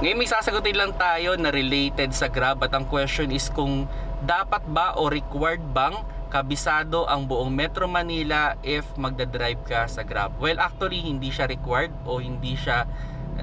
Ngayon may sasagutin lang tayo na related sa Grab at ang question is kung dapat ba o required bang kabisado ang buong Metro Manila if magdadrive ka sa Grab. Well, actually hindi siya required o hindi siya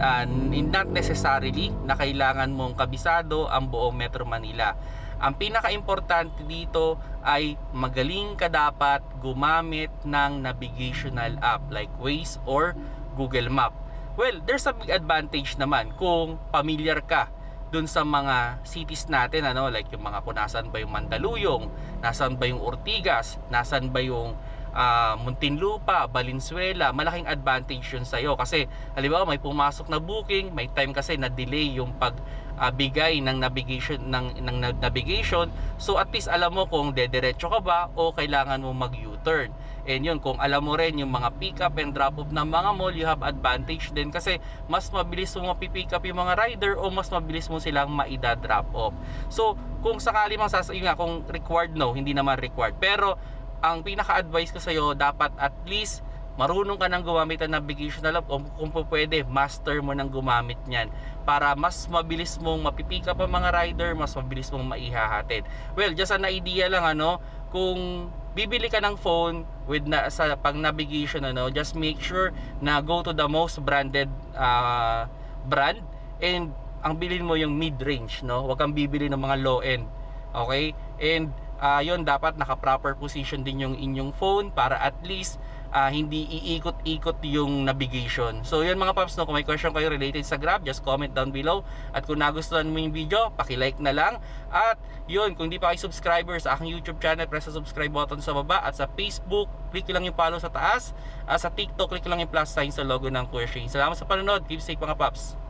uh, not necessarily na kailangan mong kabisado ang buong Metro Manila. Ang pinaka-importante dito ay magaling ka dapat gumamit ng navigational app like Waze or Google Map. Well, there's a big advantage naman kung familiar ka dun sa mga cities natin ano? Like yung mga kung nasan ba yung Mandaluyong, nasan ba yung Ortigas, nasan ba yung uh, Muntinlupa, Valenzuela, malaking advantage yun sa iyo kasi halimbawa may pumasok na booking, may time kasi na delay yung pag uh, ng navigation ng, ng navigation. So at least alam mo kung dediretso ka ba o kailangan mo mag U-turn and yun kung alam mo rin yung mga pick up and drop off ng mga mall you have advantage din kasi mas mabilis mo mapipick up yung mga rider o mas mabilis mo silang maida drop off so kung sakali mang sasabi nga kung required no hindi naman required pero ang pinaka-advice ko sa iyo dapat at least marunong ka nang gumamit ng navigational app o kung po pwede, master mo nang gumamit niyan para mas mabilis mong mapipick up ang mga rider, mas mabilis mong maihahatid. Well, just an idea lang ano, kung bibili ka ng phone with na, sa pang navigation ano, just make sure na go to the most branded uh, brand and ang bilhin mo yung mid-range, no? Huwag kang bibili ng mga low end. Okay? And uh, yun dapat naka proper position din yung inyong phone para at least uh, hindi iikot-ikot yung navigation. So yun mga paps, no, kung may question kayo related sa Grab, just comment down below. At kung nagustuhan mo yung video, paki-like na lang. At yun, kung hindi pa kayo subscriber sa aking YouTube channel, press the subscribe button sa baba. At sa Facebook, click lang yung follow sa taas. At sa TikTok, click lang yung plus sign sa logo ng Queer Salamat sa panonood. Keep safe mga paps.